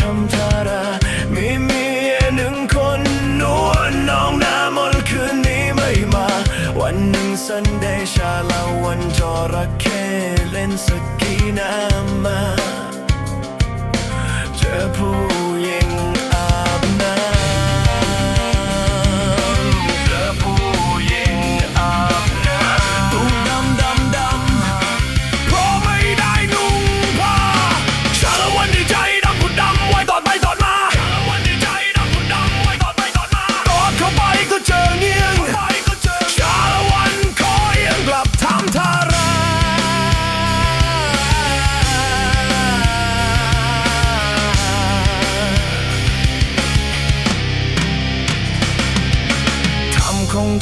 ทำทารามีเมียหนึ่งคนนวลน้องน้ำมนคืนนี้ไม่มา วันหนึ่งสันได้ชาลาวันจอระเข้เล่นสกีนา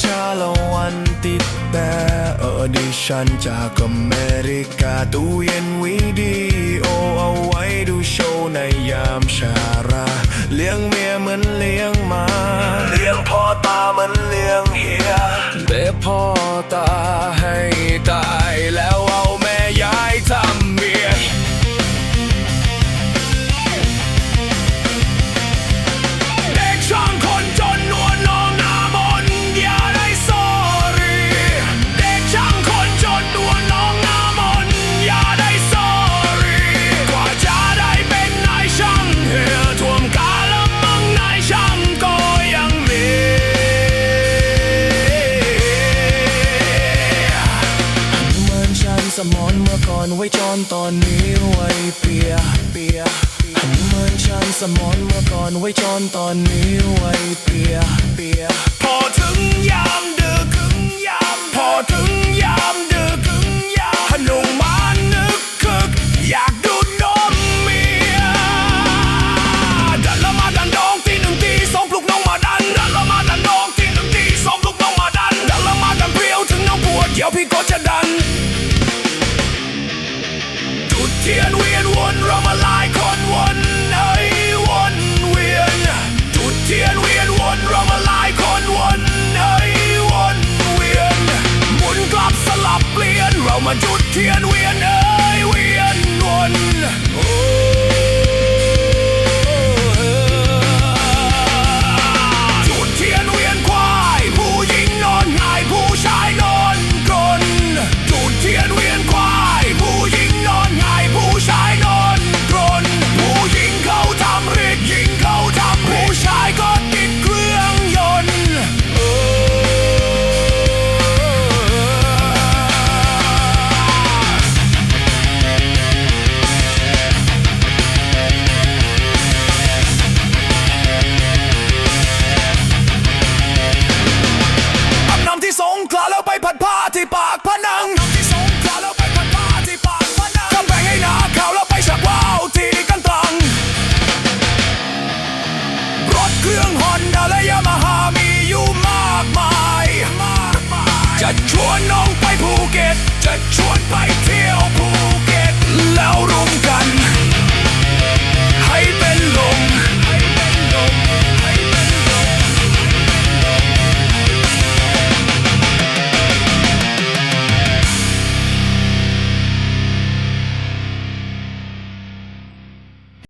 ชาละวันติดแต่เออดิฉันจากอเมริกาตู้เย็นวิดีโอเอาไว้ดูโชว์ในยามชารา เลี้ยงเมียเหมือนเลี้ยงมา เลี้ยงพ่อตาเหมือนเลี้ยงเฮียแต่พ่อตาให้ตาย ไว้จอนตอนนี้ไว้เปียเปียหันเหมือนฉันสมอนเมื่อก่อนไว้จอนตอนนี้ไว้เปียเปียพอถึงยามดึกถึงยามพอถึงยามดึกถึงยามหนุมานึกคึกอยากดูดนมเมียดันละมาดันดองตีหนึ่งตีสองปลุกน้องมาดันดันละมาดันดองตีหนึ่งตีสองปลุกน้องมาดันดันละมาดันเปรี้ยวถึงน้องปวดเดี๋ยวพี่ก็จะดัน จุดเทียนเวียนเอ้ยเวียนวนโอ้